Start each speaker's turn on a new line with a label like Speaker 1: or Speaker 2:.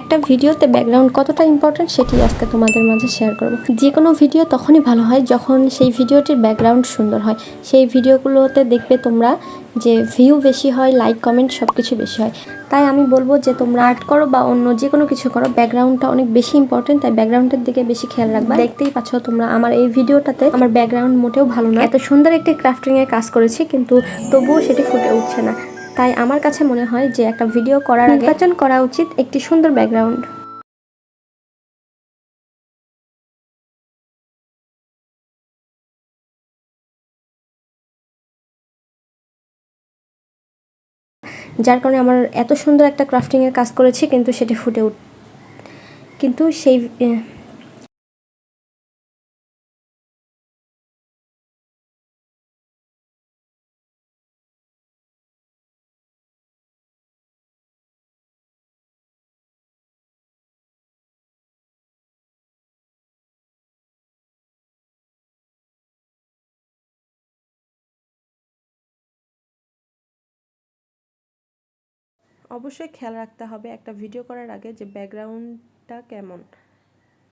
Speaker 1: একটা ভিডিওতে ব্যাকগ্রাউন্ড কতটা ইম্পর্টেন্ট সেটি আজকে তোমাদের মাঝে শেয়ার করব। যে কোনো ভিডিও তখনই ভালো হয় যখন সেই ভিডিওটির ব্যাকগ্রাউন্ড সুন্দর হয়। সেই ভিডিওগুলোতে দেখবে তোমরা যে ভিউ বেশি হয় লাইক কমেন্ট সব কিছু বেশি হয়। তাই আমি বলব যে তোমরা আর্ট করো বা অন্য যে কোনো কিছু করো ব্যাকগ্রাউন্ডটা অনেক বেশি ইম্পর্টেন্ট তাই ব্যাকগ্রাউন্ডের দিকে বেশি খেয়াল রাখবা। দেখতেই পাচ্ছ তোমরা আমার এই ভিডিওটাতে আমার ব্যাকগ্রাউন্ড মোটেও ভালো না। এত সুন্দর একটি ক্রাফটিং এর কাজ করেছি, কিন্তু তবুও সেটি ফুটে উঠছে না। তাই আমার কাছে মনে হয় যে একটা ভিডিও করার নির্বাচন করা উচিত একটি সুন্দর ব্যাকগ্রাউন্ড যার কারণে আমার এত সুন্দর একটা ক্রাফটিং এর কাজ করেছি, কিন্তু সেটি ফুটে উঠ কিন্তু সেই অবশ্যই খেয়াল রাখতে হবে একটা ভিডিও করার আগে যে ব্যাকগ্রাউন্ডটা কেমন।